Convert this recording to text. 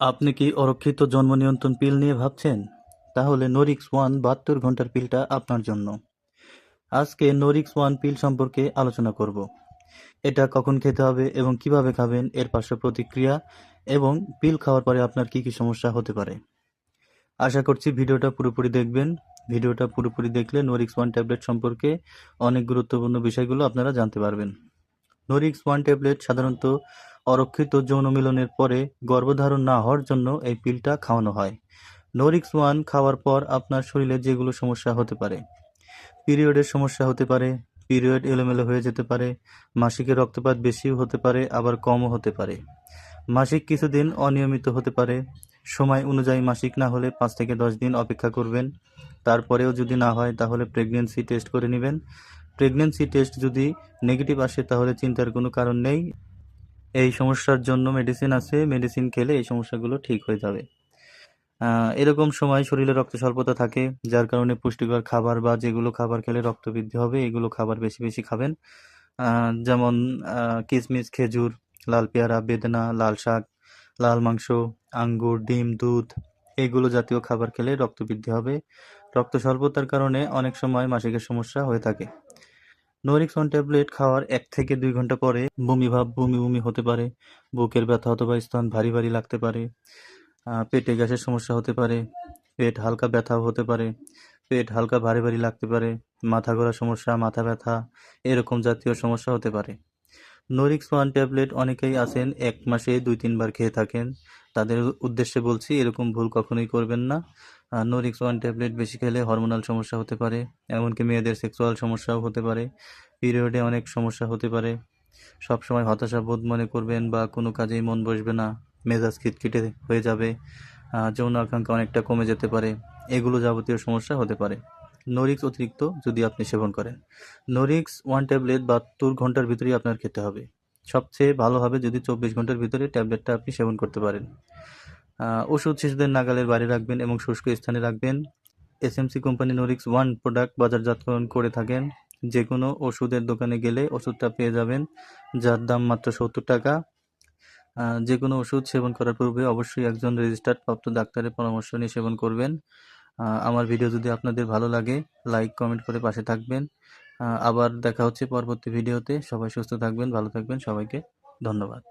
আপনি কি অরক্ষিত জন্ম নিয়ন্ত্রণ পিল নিয়ে ভাবছেন? তাহলে নোরিক্স ওয়ান বাহাত্তর ঘণ্টার পিলটা আপনার জন্য। আজকে নোরিক্স ওয়ান পিল সম্পর্কে আলোচনা করব। এটা কখন খেতে হবে এবং কীভাবে খাবেন এর পার্শ্ব প্রতিক্রিয়া এবং পিল খাওয়ার পরে আপনার কি কি সমস্যা হতে পারে। আশা করছি ভিডিওটা পুরোপুরি দেখবেন। ভিডিওটা পুরোপুরি দেখলে নোরিক্স ওয়ান ট্যাবলেট সম্পর্কে অনেক গুরুত্বপূর্ণ বিষয়গুলো আপনারা জানতে পারবেন। নোরিক্স ওয়ান ট্যাবলেট সাধারণত অরক্ষিত যৌন মিলনের পরে গর্ভধারণ না হওয়ার জন্য এই পিলটা খাওয়ানো হয়। নোরিক্স ওয়ান খাওয়ার পর আপনার শরীরে যেগুলো সমস্যা হতে পারে। পিরিয়ডের সমস্যা হতে পারে, পিরিয়ড এলোমেলো হয়ে যেতে পারে, মাসিকের রক্তপাত বেশিও হতে পারে, আবার কমও হতে পারে। মাসিক কিছুদিন অনিয়মিত হতে পারে। সময় অনুযায়ী মাসিক না হলে পাঁচ থেকে দশ দিন অপেক্ষা করবেন। তারপরেও যদি না হয়, তাহলে প্রেগনেন্সি টেস্ট করে নেবেন। প্রেগনেন্সি টেস্ট যদি নেগেটিভ আসে, তাহলে চিন্তার কোনো কারণ নেই। এই সমস্যার জন্য মেডিসিন আছে মেডিসিন খেলে এই সমস্যাগুলো ঠিক হয়ে যাবে। এরকম সময় শরীরে রক্ত স্বল্পতা থাকে, যার কারণে পুষ্টিকর খাবার বা যেগুলো খাবার খেলে রক্ত বৃদ্ধি হবে, এগুলো খাবার বেশি বেশি খাবেন। যেমন কিশমিশ খেজুর, লাল পেয়ারা, বেদনা, লাল শাক, লাল মাংস, আঙ্গুর, ডিম, দুধ, এগুলো জাতীয় খাবার খেলে রক্ত বৃদ্ধি হবে। রক্ত স্বল্পতার কারণে অনেক সময় মাসিকের সমস্যা হয়ে থাকে। নোরিক্সন ট্যাবলেট খাওয়ার এক থেকে দুই ঘণ্টা পরে বমি ভাব, বমি বমি হতে পারে। বুকের ব্যথা অথবা স্তন ভারী ভারী লাগতে পারে। পেটে গ্যাসের সমস্যা হতে পারে। পেট হালকা ব্যথাও হতে পারে। পেট হালকা ভারী ভারী লাগতে পারে। মাথা ঘোরার সমস্যা, মাথা ব্যথা এরকম জাতীয় সমস্যা হতে পারে। নোরিক্স ওয়ান ট্যাবলেট অনেকেই আছেন এক মাসে দুই তিনবার খেয়ে থাকেন। তাদের উদ্দেশ্যে বলছি এরকম ভুল কখনোই করবেন না। নোরিক্স ওয়ান ট্যাবলেট বেশি খেলে হরমোনাল সমস্যা হতে পারে, এমনকি মেয়েদের সেক্সুয়াল সমস্যাও হতে পারে পিরিয়ডে অনেক সমস্যা হতে পারে। সবসময় হতাশা বোধ মনে করবেন বা কোনো কাজেই মন বসবে না, মেজাজ খিটখিটে হয়ে যাবে যৌন আকাঙ্ক্ষা অনেকটা কমে যেতে পারে, এগুলো যাবতীয় সমস্যা হতে পারে। নোরিক্স অতিরিক্ত যদি আপনি সেবন করেন নোরিক্স ওয়ান ট্যাবলেট বাহাত্তর ঘণ্টার ভিতরেই আপনার খেতে হবে। সবচেয়ে ভালো হবে যদি চব্বিশ ঘণ্টার ভিতরে ট্যাবলেটটা আপনি সেবন করতে পারেন। ওষুধ শিশুদের নাগালের বাইরে রাখবেন এবং শুষ্ক স্থানে রাখবেন। S SMC company Norix one product বাজারজাতকরণ করে থাকেন। যে কোনো ওষুধের দোকানে গেলে ওষুধটা পেয়ে যাবেন, যার দাম মাত্র সত্তর টাকা। যে কোনো ওষুধ সেবন করার পূর্বে অবশ্যই একজন রেজিস্টার্ড প্রাপ্ত ডাক্তারের পরামর্শ নিয়ে সেবন করবেন। আমার ভিডিও যদি আপনাদের ভালো লাগে লাইক কমেন্ট করে পাশে থাকবেন। আবার দেখা হচ্ছে পরবর্তী ভিডিওতে সবাই সুস্থ থাকবেন, ভালো থাকবেন। সবাইকে ধন্যবাদ।